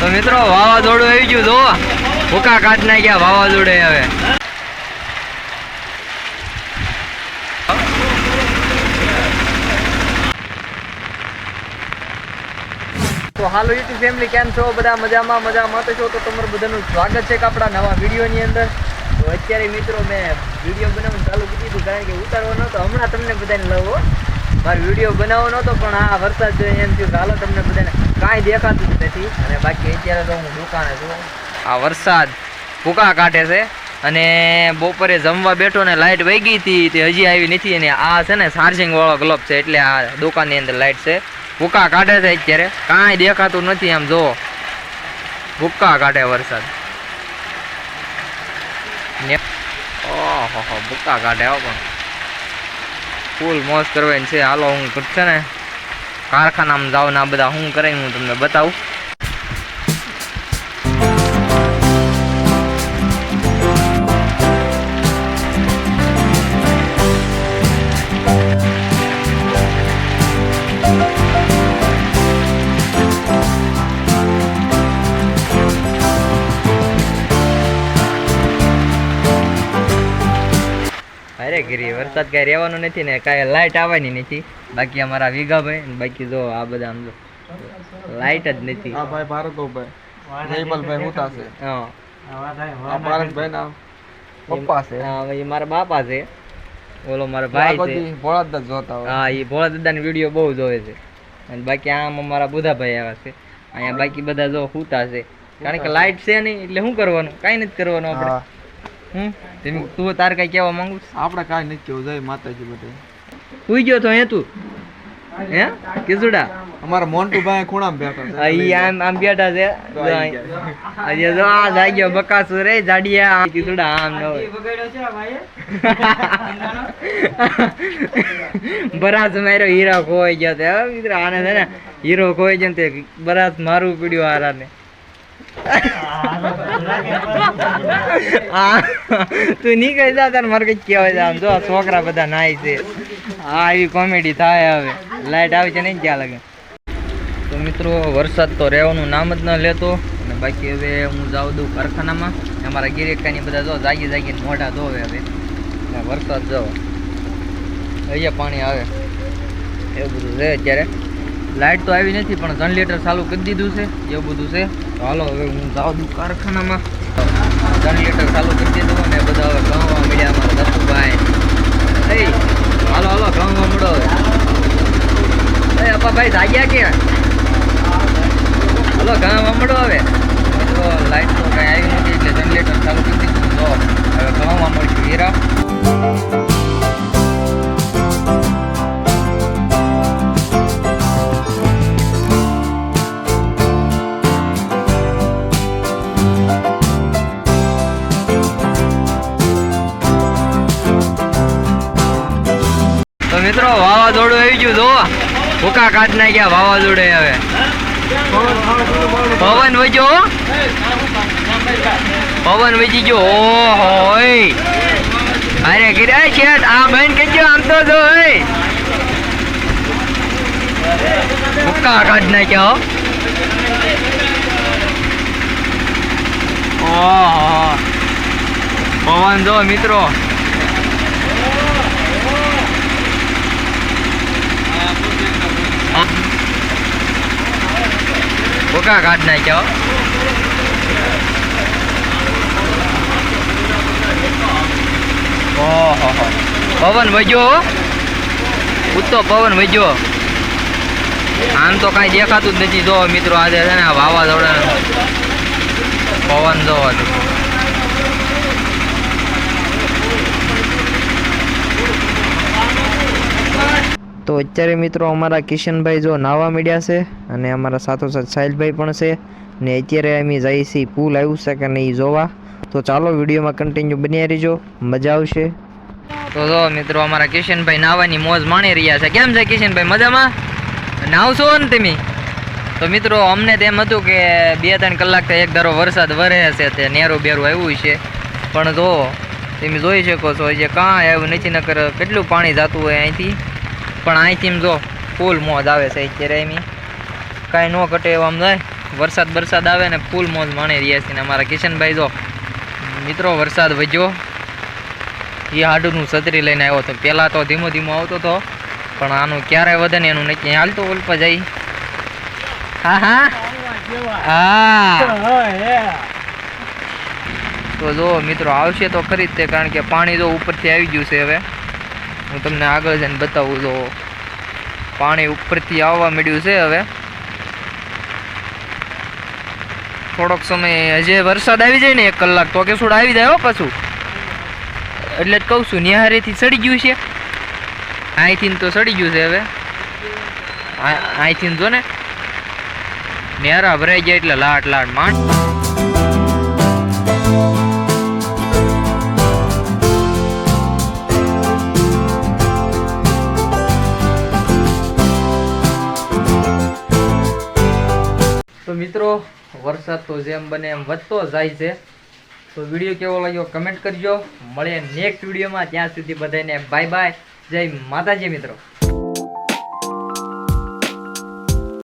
તો મિત્રો, વાવાઝોડું આવી ગયું જો ભૂકા કાઢ નાખ્યા વાવાઝોડે હવે. તો હાલો યુટ્યુબ ફેમિલી કેમ છો? બધા મજામાં? મજામાં તો છો? તો તમારું બધાનું સ્વાગત છે આપણા નવા વિડીયોની અંદર. તો અત્યારે મિત્રો, મેં વીડિયો બનાવવાનું ચાલુ કરી દીધું, કારણ કે ઉતારવાનો તો હમણાં તમને બધાને લવો. મારો વીડિયો બનાવો નહોતો, પણ આ વરસાદ જોઈને એમ થયું હાલો તમને બધાને કાંઈ દેખાતું જ નથી. અને બાકી અત્યારે તો હું દુકાને છું. આ વરસાદ ભૂકા કાઢે છે. અને બપોરે જમવા બેઠો ને લાઇટ વહી ગઈ હતી, તે હજી આવી નથી. અને આ છે ને ચાર્જિંગ વાળો ગ્લોબ છે, એટલે આ દુકાનની અંદર લાઇટ છે. ભૂકા કાઢે છે અત્યારે. કાંઈ દેખાતું નથી આમ, જો. ભૂકા કાઢે વરસાદ. ઓહો, ભૂકા કાઢે હો પણ. ફૂલ મોજ કરવાની છે. હાલો, હું છે ને કારખાનામાં જાઉં ને આ બધા શું કરે હું તમને બતાવું. અરે ગીરી વરસાદ કાંઈ રહેવાનો નથી ને કાંઈ લાઇટ આવવાની નથી. બાકી અમારા વિગાભાઈ ને બાકી જો આ બધા આમ જો લાઇટ જ નથી. આ ભાઈ ભારતભાઈ જયપાલભાઈ હું થાશે હા. આ ભારતભાઈ ના પપ્પા છે. હા, એ મારા બાપા છે. ઓલો મારા ભાઈ છે. ભોળા દાદા જોતા હોય. હા એ ભોળા દાદાની વીડિયો બહુ જોવે છે. અને બાકી આમ અમારા બુધાભાઈ આવ્યા છે. અહીંયા બાકી બધા જો સૂતા છે. કારણ કે લાઇટ છે. નહીં એટલે શું કરવાનું? કાંઈ નથી કરવાનું આપણે. હા હમ? તું તાર કઈ કહેવા માંગુ આપડે આપણે કાંઈ નથી કેવું જાય માતાજી બધે સુઈ ગયો તો હે તું? હે? કેસુડા? અમારા મોન્ટુભાઈ ખૂણામાં બેઠા છે. આ આમ આમ બેઠા છે. અહીં. આજે જો આ જાગ્યો બકાસુર રે જાડિયા આ કિસુડા આમ ન હોય. બરાસ મારો હીરો ખોઈ ગયો તે મિત્ર આને છે ને હીરો ખોઈ ગયો ને તે બરાસ મારું પડ્યું હારાને. આ તું નીકળી જા, તાર મારે કઈ કહેવાય આમ જો છોકરા બધા નાય છે. આ આવી કોમેડી થાય હવે. લાઈટ આવે છે નહીં ક્યાં લાગે? તો મિત્રો, વરસાદ તો રહેવાનું નામ જ ન લેતો. અને બાકી હવે હું જાઉં દઉં કારખાનામાં. અમારા ગિરેકાની બધા જો જાગી જાગીને મોઢા ધોવે હવે. વરસાદ જો. અહીંયા પાણી આવે. એવું બધું રહે અત્યારે. લાઇટ તો આવી નથી, પણ જનરેટર ચાલુ કરી દીધું છે, એવું બધું છે. તો હાલો, હવે હું જાઉં કારખાનામાં. જનરેટર ચાલુ કરી દીધું અને બધા હવે ગામવા મળ્યા અમારા દત્તુભાઈ. એ, હાલો હાલો ગામવા મળો હવે. એ અપ્પા ભાઈ જાગ્યા કે? હાલો ગામવા મળો હવે. તો લાઇટ તો કાંઈ આવી નથી, એટલે જનરેટર ચાલુ કરી દીધું. તો હવે ગામવા મળશું, હીરા. મિત્રો, વાવાઝોડું આવી ગયું જો ભૂકા કાઢ નાખ્યા વાવાઝોડે હવે. પવન વજો. પવન વજી ગયો. ઓહો અરે, ગિરા છે આ બેન કેજો આમ તો જો ભૂકા કાઢ નાખ્યા ઓહો. પવન જો, મિત્રો. ભૂકા કાઢ નાખ્યા. ઓહો પવન વજ્યો ઉત્તો પવન વજ્યો આમ તો કાંઈ દેખાતું જ નથી જો મિત્રો આજે છે ને વાવાઝોડા પવન જો તો અત્યારે મિત્રો અમારા કિશનભાઈ જો નાવા મીડ્યા છે અને અમારા સાથોસાથ સાહિલભાઈ પણ છે ને અત્યારે અમે જઈએ છીએ પુલ આવ્યું છે કે નહીં જોવા. તો ચાલો વિડીયોમાં કન્ટિન્યુ બની રહીજો. મજા આવશે. તો જો મિત્રો અમારા કિશનભાઈ નાવાની મોજ માણી રહ્યા છે. કેમ છે કિશનભાઈ મજામાં? નાવશો ને તમે? તો મિત્રો અમને તેમ હતું કે બે ત્રણ કલાક તો એક ધારો વરસાદ વરે છે તે નેરું બેરું આવ્યું છે. પણ જો તમે જોઈ શકો છો જે કાંઈ આવ્યું નથી, નકર કેટલું પાણી જતું હોય અહીંથી? પણ અહીંથી જો ફૂલ મોજ આવે છે અત્યારે એમ કાંઈ ન ઘટે એમ આમ જાય. વરસાદ વરસાદ આવે ને ફૂલ મોજ માણી રહ્યા છીએ ને અમારા કિશનભાઈ જો, મિત્રો વરસાદ વધ્યો. એ હાડુનું છત્રી લઈને આવ્યો હતો પહેલાં તો ધીમો ધીમો આવતો હતો પણ આનું ક્યારે વધે ને એનું નક્કી હાલતો ઉલ્પા જાય. હા હા. હા. તો જો મિત્રો આવશે તો ખરી જ તે, કારણ કે પાણી જો ઉપરથી આવી ગયું છે હવે. હું તમને આગળ જઈને બતાવું તો પાણી ઉપરથી આવવા મળ્યું છે હવે. થોડોક સમય હજી વરસાદ આવી જાય ને એક કલાક તો કે છોડ આવી જાય પાછું. એટલે જ કહું છું નિહારેથી સડી ગયું છે. અહીંથી તો સડી ગયું છે હવે. અહીંથી જો ને. નેરા ભરાઈ જાય એટલે લાટ લાટ માંડ. મિત્રો, વરસાદ તો જેમ બને એમ વધતો જાય છે. તો વીડિયો કેવો લાગ્યો કમેન્ટ કરજો. મળીએ નેક્સ્ટ વિડીયોમાં. ત્યાં સુધી બધાને બાય બાય જય માતાજી મિત્રો.